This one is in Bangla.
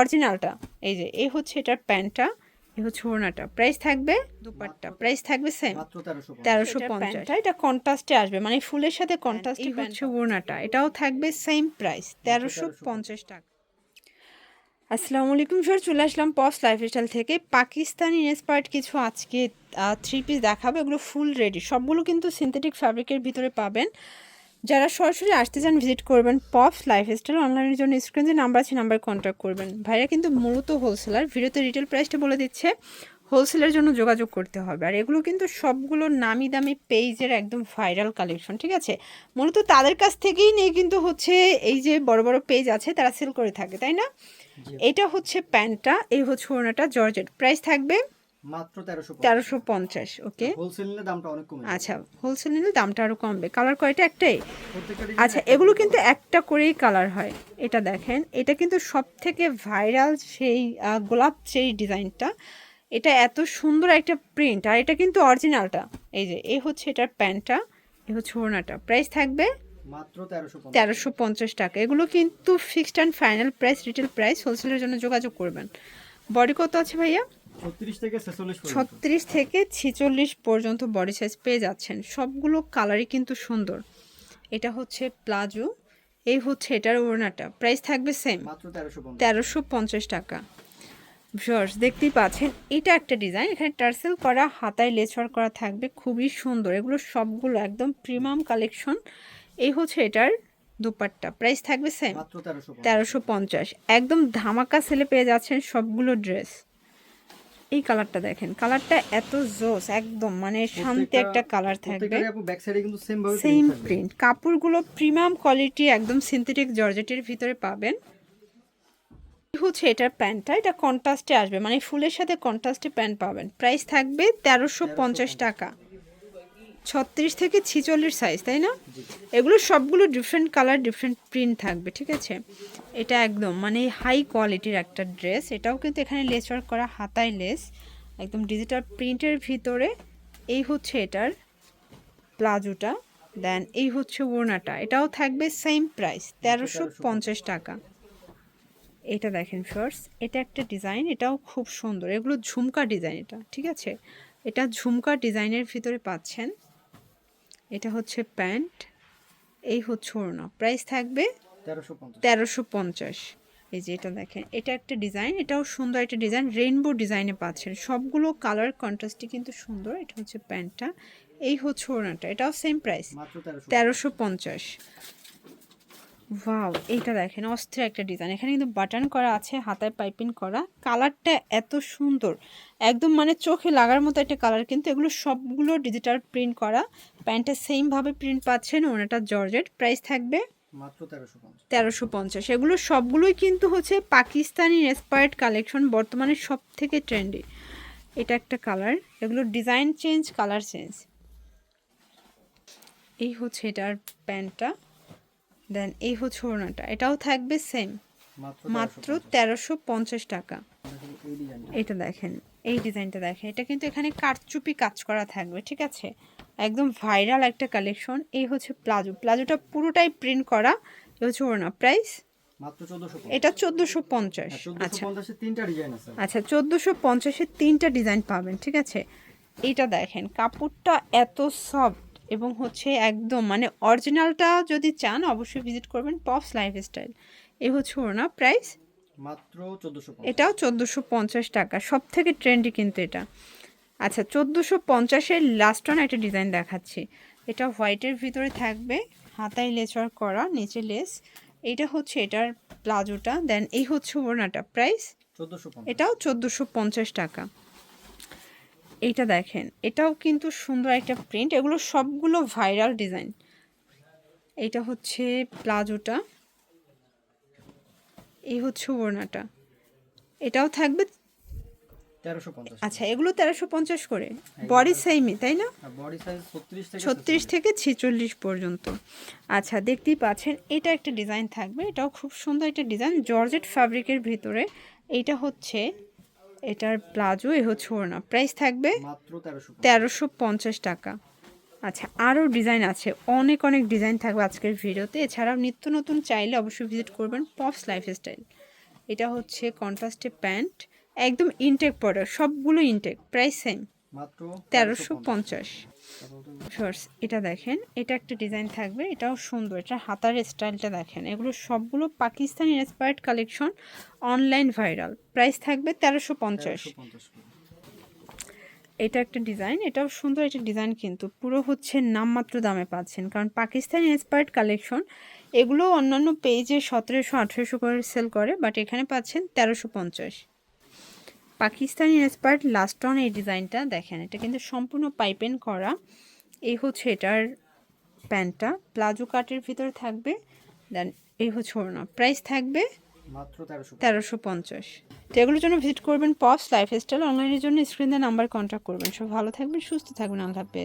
অরিজিনালটা এই যে এই হচ্ছে এটার প্যান্টটা এই হচ্ছে ওড়নাটা। প্রাইস থাকবে? দুপাট্টা। প্রাইস থাকবে সেম তেরোশো পঞ্চাশ। এটা কন্ট্রাস্টে আসবে। মানে ফুলের সাথে কন্ট্রাস্টে হচ্ছে ওড়নাটা। এটাও থাকবে সেম প্রাইস তেরোশো পঞ্চাশ। টাকা। আসসালামু আলাইকুম স্যার চলে আসলাম পস লাইফস্টাইল থেকে। পাকিস্তানি ইন্সপায়ার্ড কিছু আজকে থ্রি পিস দেখাবো। এগুলো ফুল রেডি সবগুলো কিন্তু সিনথেটিক ফ্যাব্রিকের ভিতরে পাবেন। যারা সরাসরি আসতে চান ভিজিট করবেন পপস লাইফস্টাইল অনলাইনের জন্য স্ক্রিন যে নাম্বার আছে নাম্বার কন্ট্যাক্ট করবেন। ভাইরা কিন্তু মূলত হোলসেলার ভিডিওতে রিটেল প্রাইসটা বলে দিচ্ছে হোলসেলের জন্য যোগাযোগ করতে হবে। আর এগুলো কিন্তু সবগুলো নামি দামি পেজের একদম ভাইরাল কালেকশন ঠিক আছে? মূলত তাদের কাছ থেকেই নিয়ে কিন্তু হচ্ছে এই যে বড় বড় পেজ আছে তারা সেল করে থাকে তাই না? এটা হচ্ছে প্যান্টটা এই হচ্ছে ওড়নাটা জর্জেট। প্রাইস থাকবে মাত্র তেরোশো তেরোশো পঞ্চাশ ওকে। হোলসেল নিলে দামটা অনেক কমে আচ্ছা হোলসেল নিলে দামটা আরও কমবে। কালার কয়টা একটাই? আচ্ছা এগুলো কিন্তু একটা করেই কালার হয় এটা দেখেন। এটা কিন্তু সব থেকে ভাইরাল সেই গোলাপ সেই ডিজাইনটা এটা এত সুন্দর একটা প্রিন্ট আর এটা কিন্তু অরিজিনালটা এই যে এই হচ্ছে এটার প্যান্টটা এই হচ্ছে ওড়নাটা। প্রাইস থাকবে? মাত্র তেরোশো পঞ্চাশ। টাকা। এগুলো কিন্তু fixed and final price retail price হোলসেলের জন্য যোগাযোগ করবেন। বডি কত আছে ভাইয়া? ছত্রিশ থেকে ছেচল্লিশ পর্যন্ত। বডি সাইজ পেয়ে যাচ্ছেন। সবগুলো কালারই কিন্তু সুন্দর। এটা হচ্ছে প্লাজো এই হচ্ছে এটার ওড়নাটা। প্রাইস থাকবে সেম তেরোশো পঞ্চাশ। টাকা। ভিউয়ার্স দেখতেই পাচ্ছেন এটা একটা ডিজাইন এখানে টার্সেল করা হাতায় লেচর করা থাকবে। খুবই সুন্দর। এগুলো সবগুলো একদম প্রিমিয়াম কালেকশন এই হচ্ছে এটার দুপাট্টা। প্রাইস থাকবে সেম তেরোশো পঞ্চাশ। তেরোশো পঞ্চাশ। একদম ধামাকা সেলে পেয়ে যাচ্ছেন সবগুলো ড্রেস এই কালারটা দেখেন। কালারটা এত জোস একদম মানে শান্তি একটা কালার থাকবে। সেম প্রিন্ট কাপড়গুলো প্রিমিয়াম কোয়ালিটি একদম সিনথেটিক জর্জেটের ভিতরে পাবেন। হচ্ছে এটার প্যান্টটা। এটা কন্ট্রাস্টে আসবে মানে ফুলের সাথে কন্ট্রাস্টে প্যান্ট পাবেন। প্রাইস থাকবে তেরোশো পঞ্চাশ। টাকা। ছত্রিশ থেকে ছিচল্লিশ সাইজ তাই না? এগুলো সবগুলো ডিফারেন্ট কালার ডিফারেন্ট প্রিন্ট থাকবে ঠিক আছে? এটা একদম মানে হাই কোয়ালিটির একটা ড্রেস এটাও কিন্তু এখানে লেস ওয়ার্ক করা হাতায় লেস একদম ডিজিটাল প্রিন্টের ভিতরে। এই হচ্ছে এটার প্লাজোটা দেন এই হচ্ছে ওড়নাটা এটাও থাকবে সেম প্রাইস তেরোশো পঞ্চাশ টাকা। এটা দেখেন ফার্স এটা একটা ডিজাইন এটাও খুব সুন্দর এগুলো ঝুমকা ডিজাইন এটা ঠিক আছে? এটা ঝুমকা ডিজাইনের ভিতরে পাচ্ছেন। এটা হচ্ছে প্যান্ট এই হচ্ছে ওড়না। প্রাইস থাকবে তেরোশো পঞ্চাশ। এই যে এটা দেখেন এটা একটা ডিজাইন এটাও সুন্দর একটা ডিজাইন রেইনবো ডিজাইনে পাচ্ছেন। সবগুলো কালার কন্ট্রাস্টই কিন্তু সুন্দর এটা হচ্ছে প্যান্টটা এই হচ্ছে ওড়নাটা এটাও সেম প্রাইস। তেরোশো তেরোশো পঞ্চাশ। ওয়াও এইটা দেখেন অস্থির একটা ডিজাইন এখানে কিন্তু বাটন করা আছে হাতায় পাইপিং করা। কালারটা এত সুন্দর। একদম মানে চোখে লাগার মতো একটা কালার কিন্তু এগুলো সবগুলো ডিজিটাল প্রিন্ট করা। প্যান্টটা সেমভাবে প্রিন্ট পাচ্ছেন ওনাটা জর্জেট প্রাইস থাকবে তেরোশো পঞ্চাশ। তেরোশো পঞ্চাশ। এগুলো সবগুলোই কিন্তু হচ্ছে পাকিস্তানি ইন্সপায়ার্ড কালেকশন বর্তমানে সব থেকে ট্রেন্ডি এটা একটা কালার এগুলো ডিজাইন চেঞ্জ কালার চেঞ্জ এই হচ্ছে এটার প্যান্টটা দেন এই হচ্ছে ওড়নাটা। এটাও থাকবে সেম মাত্র তেরোশো পঞ্চাশ টাকা। এটা দেখেন এই ডিজাইনটা দেখেন এটা কিন্তু এখানে কারচুপি কাজ করা থাকবে ঠিক আছে? একদম ভাইরাল একটা কালেকশন এই হচ্ছে প্লাজো প্লাজোটা পুরোটাই প্রিন্ট করা এই হচ্ছে ওড়না। প্রাইস এটা চোদ্দোশো পঞ্চাশ। আচ্ছা তিনটা ডিজাইন আছে। আচ্ছা চোদ্দোশো পঞ্চাশের তিনটা ডিজাইন পাবেন ঠিক আছে? এটা দেখেন কাপড়টা এত সফট এবং হচ্ছে একদম মানে অরিজিনালটা যদি চান অবশ্যই ভিজিট করবেন পপস লাইফস্টাইল এই হচ্ছে ওড়না প্রাইস মাত্র চোদ্দশো এটাও চোদ্দোশো পঞ্চাশ টাকা সব থেকে ট্রেন্ডি কিন্তু এটা। আচ্ছা চোদ্দোশো পঞ্চাশের লাস্ট ওয়ান একটা ডিজাইন দেখাচ্ছি। এটা হোয়াইটের ভিতরে থাকবে হাতায় লেচর করা নিচে লেস এটা হচ্ছে এটার প্লাজোটা দেন এই হচ্ছে ওড়নাটা প্রাইস চোদ্দশো এটাও চোদ্দোশো পঞ্চাশ টাকা। এইটা দেখেন এটাও কিন্তু সুন্দর একটা প্রিন্ট এগুলো সবগুলো ভাইরাল ডিজাইন এইটা হচ্ছে প্লাজোটা এই হচ্ছে ওড়নাটা। এটাও থাকবে আচ্ছা এগুলো তেরোশো পঞ্চাশ করে। বডি সেমই তাই না? বডি ছত্রিশ থেকে ছেচল্লিশ পর্যন্ত। আচ্ছা দেখতেই পাচ্ছেন এটা একটা ডিজাইন থাকবে এটাও খুব সুন্দর একটা ডিজাইন জর্জেট ফ্যাব্রিকের ভিতরে এইটা হচ্ছে এটার প্লাজো এ হচ্ছে ওড়না। প্রাইস থাকবে তেরোশো পঞ্চাশ। টাকা। আচ্ছা আরও ডিজাইন আছে। অনেক অনেক ডিজাইন থাকবে আজকের ভিডিওতে। এছাড়াও নিত্য নতুন চাইলে অবশ্যই ভিজিট করবেন পপস লাইফস্টাইল এটা হচ্ছে কন্ট্রাস্টে প্যান্ট একদম ইনটেক প্রোডাক্ট সবগুলো ইনটেক প্রাইস সেম তেরোশো পঞ্চাশ। এটা দেখেন এটা একটা ডিজাইন থাকবে এটাও সুন্দর এটা হাতার স্টাইলটা দেখেন। এগুলো সবগুলো Pakistani inspired collection online viral price থাকবে তেরোশো পঞ্চাশ। এটা একটা ডিজাইন এটাও সুন্দর একটা ডিজাইন কিন্তু পুরো হচ্ছে নামমাত্র দামে পাচ্ছেন। কারণ পাকিস্তান ইন্সপায়ার্ড কালেকশন এগুলো অন্যান্য পেজে সতেরোশো আঠেরোশো করে সেল করে বাট এখানে পাচ্ছেন তেরোশো পঞ্চাশ। পাকিস্তানি এক্সপার্ট লাস্টন এই ডিজাইনটা দেখেন এটা কিন্তু সম্পূর্ণ পাইপেন করা। এই হচ্ছে এটার প্যান্টটা প্লাজো কাটের ভিতরে থাকবে দেন এই হচ্ছে ওড়না। প্রাইস থাকবে তেরোশো তেরোশো পঞ্চাশ। তো এগুলোর জন্য ভিজিট করবেন পপস লাইফস্টাইল অনলাইনের জন্য স্ক্রিনে নাম্বার কন্ট্যাক্ট করবেন। সব ভালো থাকবেন সুস্থ থাকবেন আল্লাহ হাফেজ।